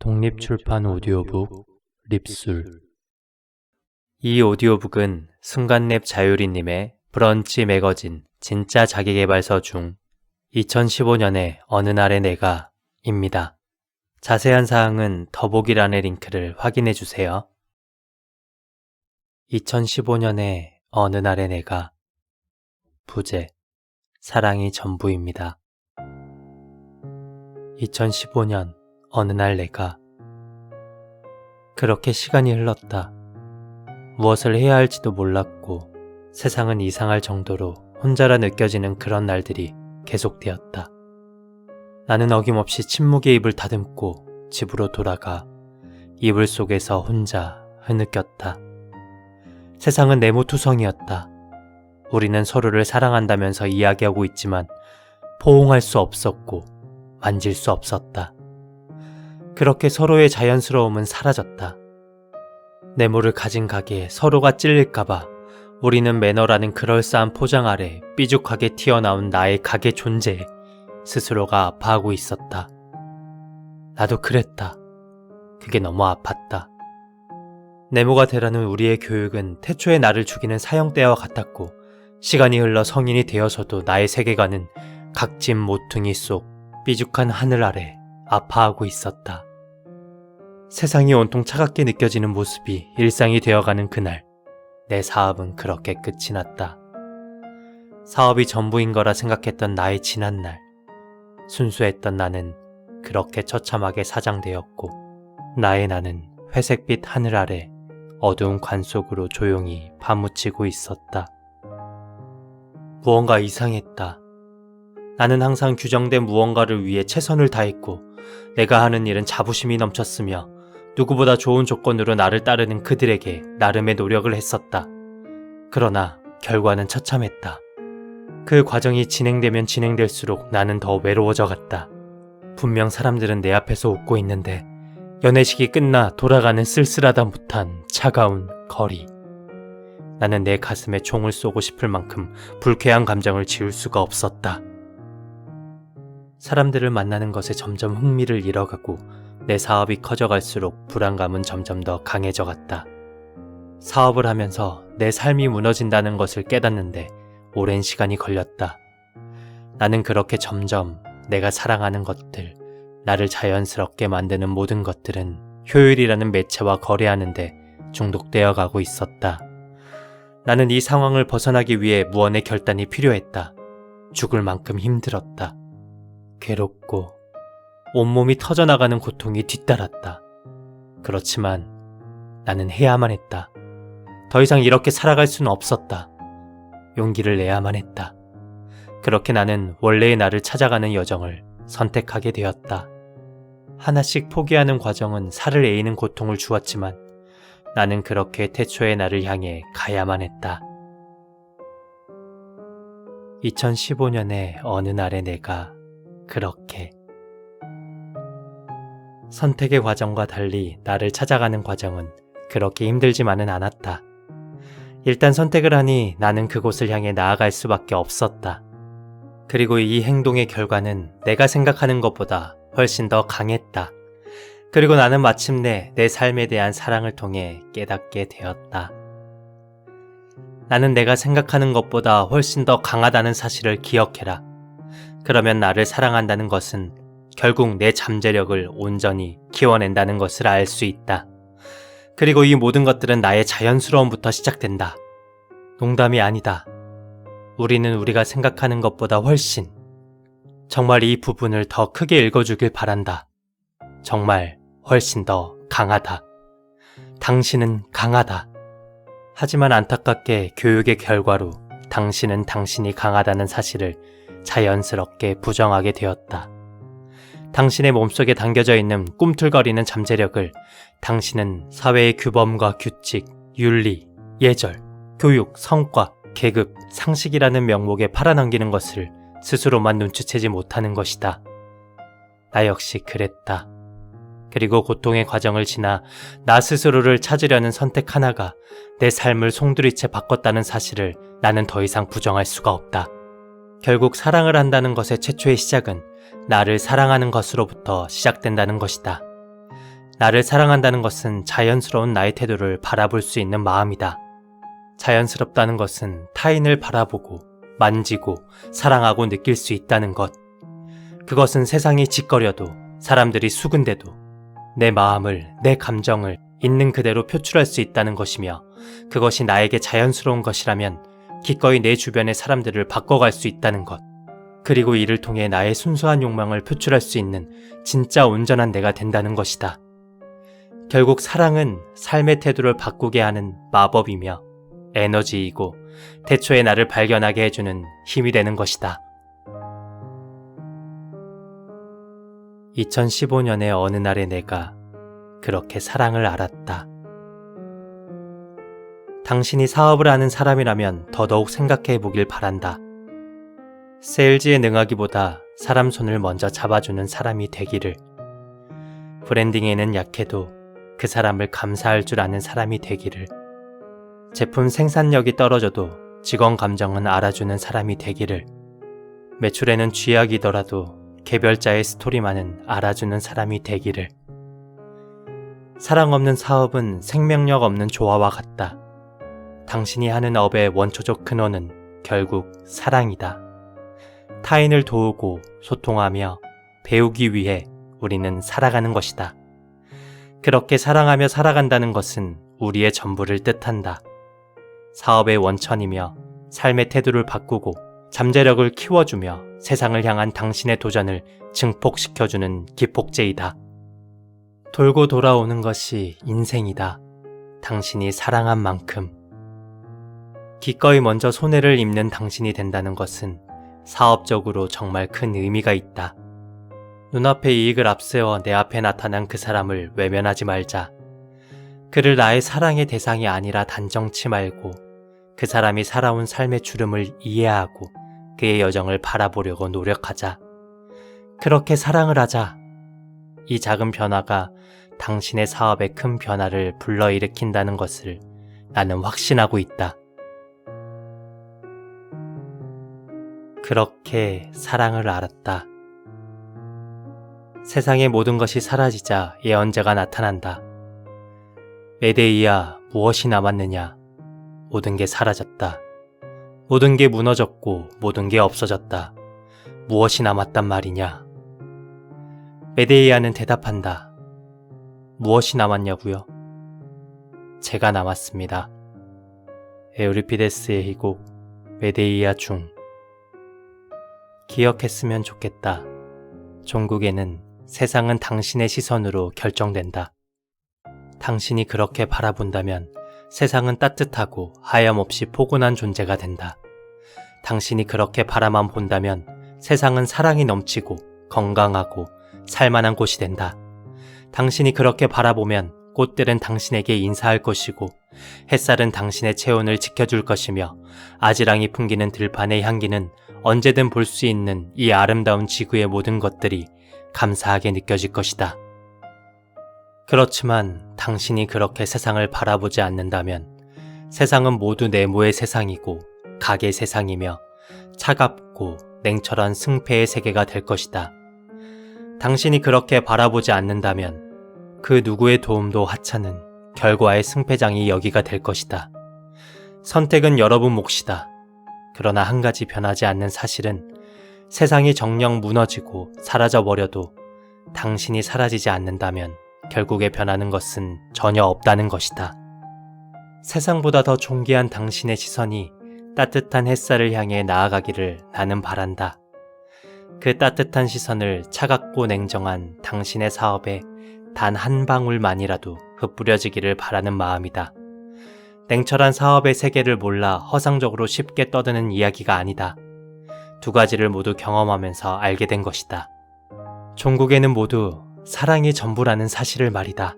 독립출판 오디오북 립술 이 오디오북은 순간랩 자유리님의 브런치 매거진 진짜 자기계발서 중 2015년의 어느 날의 내가 입니다. 자세한 사항은 더보기란의 링크를 확인해 주세요. 2015년의 어느 날의 내가 부제 사랑이 전부입니다. 2015년 어느 날 내가 그렇게 시간이 흘렀다. 무엇을 해야 할지도 몰랐고 세상은 이상할 정도로 혼자라 느껴지는 그런 날들이 계속되었다. 나는 어김없이 침묵의 입을 다듬고 집으로 돌아가 이불 속에서 혼자 흐느꼈다. 세상은 네모투성이었다. 우리는 서로를 사랑한다면서 이야기하고 있지만 포옹할 수 없었고 만질 수 없었다. 그렇게 서로의 자연스러움은 사라졌다. 네모를 가진 가게에 서로가 찔릴까봐 우리는 매너라는 그럴싸한 포장 아래 삐죽하게 튀어나온 나의 가게 존재에 스스로가 아파하고 있었다. 나도 그랬다. 그게 너무 아팠다. 네모가 되라는 우리의 교육은 태초에 나를 죽이는 사형대와 같았고 시간이 흘러 성인이 되어서도 나의 세계관은 각진 모퉁이 속 삐죽한 하늘 아래 아파하고 있었다. 세상이 온통 차갑게 느껴지는 모습이 일상이 되어가는 그날, 내 사업은 그렇게 끝이 났다. 사업이 전부인 거라 생각했던 나의 지난 날, 순수했던 나는 그렇게 처참하게 사장되었고, 나의 나는 회색빛 하늘 아래 어두운 관 속으로 조용히 파묻히고 있었다. 무언가 이상했다. 나는 항상 규정된 무언가를 위해 최선을 다했고, 내가 하는 일은 자부심이 넘쳤으며, 누구보다 좋은 조건으로 나를 따르는 그들에게 나름의 노력을 했었다. 그러나 결과는 처참했다. 그 과정이 진행되면 진행될수록 나는 더 외로워져 갔다. 분명 사람들은 내 앞에서 웃고 있는데 연애식이 끝나 돌아가는 쓸쓸하다 못한 차가운 거리. 나는 내 가슴에 총을 쏘고 싶을 만큼 불쾌한 감정을 지울 수가 없었다. 사람들을 만나는 것에 점점 흥미를 잃어가고 내 사업이 커져갈수록 불안감은 점점 더 강해져 갔다. 사업을 하면서 내 삶이 무너진다는 것을 깨닫는데 오랜 시간이 걸렸다. 나는 그렇게 점점 내가 사랑하는 것들, 나를 자연스럽게 만드는 모든 것들은 효율이라는 매체와 거래하는데 중독되어 가고 있었다. 나는 이 상황을 벗어나기 위해 무언의 결단이 필요했다. 죽을 만큼 힘들었다. 괴롭고 온몸이 터져나가는 고통이 뒤따랐다. 그렇지만 나는 해야만 했다. 더 이상 이렇게 살아갈 수는 없었다. 용기를 내야만 했다. 그렇게 나는 원래의 나를 찾아가는 여정을 선택하게 되었다. 하나씩 포기하는 과정은 살을 에이는 고통을 주었지만 나는 그렇게 태초의 나를 향해 가야만 했다. 2015년의 어느 날에 내가 그렇게 선택의 과정과 달리 나를 찾아가는 과정은 그렇게 힘들지만은 않았다. 일단 선택을 하니 나는 그곳을 향해 나아갈 수밖에 없었다. 그리고 이 행동의 결과는 내가 생각하는 것보다 훨씬 더 강했다. 그리고 나는 마침내 내 삶에 대한 사랑을 통해 깨닫게 되었다. 나는 내가 생각하는 것보다 훨씬 더 강하다는 사실을 기억해라. 그러면 나를 사랑한다는 것은 결국 내 잠재력을 온전히 키워낸다는 것을 알 수 있다. 그리고 이 모든 것들은 나의 자연스러움부터 시작된다. 농담이 아니다. 우리는 우리가 생각하는 것보다 훨씬 정말 이 부분을 더 크게 읽어주길 바란다. 정말 훨씬 더 강하다. 당신은 강하다. 하지만 안타깝게 교육의 결과로 당신은 당신이 강하다는 사실을 자연스럽게 부정하게 되었다. 당신의 몸속에 담겨져 있는 꿈틀거리는 잠재력을 당신은 사회의 규범과 규칙, 윤리, 예절, 교육, 성과, 계급, 상식이라는 명목에 팔아넘기는 것을 스스로만 눈치채지 못하는 것이다. 나 역시 그랬다. 그리고 고통의 과정을 지나 나 스스로를 찾으려는 선택 하나가 내 삶을 송두리째 바꿨다는 사실을 나는 더 이상 부정할 수가 없다. 결국 사랑을 한다는 것의 최초의 시작은 나를 사랑하는 것으로부터 시작된다는 것이다. 나를 사랑한다는 것은 자연스러운 나의 태도를 바라볼 수 있는 마음이다. 자연스럽다는 것은 타인을 바라보고 만지고 사랑하고 느낄 수 있다는 것. 그것은 세상이 짓거려도 사람들이 수근대도 내 마음을, 내 감정을 있는 그대로 표출할 수 있다는 것이며 그것이 나에게 자연스러운 것이라면 기꺼이 내 주변의 사람들을 바꿔갈 수 있다는 것. 그리고 이를 통해 나의 순수한 욕망을 표출할 수 있는 진짜 온전한 내가 된다는 것이다. 결국 사랑은 삶의 태도를 바꾸게 하는 마법이며 에너지이고 태초의 나를 발견하게 해주는 힘이 되는 것이다. 2015년의 어느 날의 내가 그렇게 사랑을 알았다. 당신이 사업을 하는 사람이라면 더더욱 생각해 보길 바란다. 세일즈에 능하기보다 사람 손을 먼저 잡아주는 사람이 되기를. 브랜딩에는 약해도 그 사람을 감사할 줄 아는 사람이 되기를. 제품 생산력이 떨어져도 직원 감정은 알아주는 사람이 되기를. 매출에는 쥐약이더라도 개별자의 스토리만은 알아주는 사람이 되기를. 사랑 없는 사업은 생명력 없는 조화와 같다. 당신이 하는 업의 원초적 근원은 결국 사랑이다. 타인을 도우고 소통하며 배우기 위해 우리는 살아가는 것이다. 그렇게 사랑하며 살아간다는 것은 우리의 전부를 뜻한다. 사업의 원천이며 삶의 태도를 바꾸고 잠재력을 키워주며 세상을 향한 당신의 도전을 증폭시켜주는 기폭제이다. 돌고 돌아오는 것이 인생이다. 당신이 사랑한 만큼. 기꺼이 먼저 손해를 입는 당신이 된다는 것은 사업적으로 정말 큰 의미가 있다. 눈앞의 이익을 앞세워 내 앞에 나타난 그 사람을 외면하지 말자. 그를 나의 사랑의 대상이 아니라 단정치 말고 그 사람이 살아온 삶의 주름을 이해하고 그의 여정을 바라보려고 노력하자. 그렇게 사랑을 하자. 이 작은 변화가 당신의 사업에 큰 변화를 불러일으킨다는 것을 나는 확신하고 있다. 그렇게 사랑을 알았다. 세상의 모든 것이 사라지자 예언자가 나타난다. 메데이야, 무엇이 남았느냐? 모든 게 사라졌다. 모든 게 무너졌고 모든 게 없어졌다. 무엇이 남았단 말이냐? 메데이아는 대답한다. 무엇이 남았냐고요? 제가 남았습니다. 에우리피데스의 희곡 메데이아 중 기억했으면 좋겠다. 종국에는 세상은 당신의 시선으로 결정된다. 당신이 그렇게 바라본다면 세상은 따뜻하고 하염없이 포근한 존재가 된다. 당신이 그렇게 바라만 본다면 세상은 사랑이 넘치고 건강하고 살만한 곳이 된다. 당신이 그렇게 바라보면 꽃들은 당신에게 인사할 것이고 햇살은 당신의 체온을 지켜줄 것이며 아지랑이 풍기는 들판의 향기는 언제든 볼 수 있는 이 아름다운 지구의 모든 것들이 감사하게 느껴질 것이다. 그렇지만 당신이 그렇게 세상을 바라보지 않는다면 세상은 모두 네모의 세상이고 각의 세상이며 차갑고 냉철한 승패의 세계가 될 것이다. 당신이 그렇게 바라보지 않는다면 그 누구의 도움도 하찮은 결과의 승패장이 여기가 될 것이다. 선택은 여러분 몫이다. 그러나 한 가지 변하지 않는 사실은 세상이 정령 무너지고 사라져 버려도 당신이 사라지지 않는다면 결국에 변하는 것은 전혀 없다는 것이다. 세상보다 더 존귀한 당신의 시선이 따뜻한 햇살을 향해 나아가기를 나는 바란다. 그 따뜻한 시선을 차갑고 냉정한 당신의 사업에 단 한 방울만이라도 흩뿌려지기를 바라는 마음이다. 냉철한 사업의 세계를 몰라 허상적으로 쉽게 떠드는 이야기가 아니다. 두 가지를 모두 경험하면서 알게 된 것이다. 종국에는 모두 사랑이 전부라는 사실을 말이다.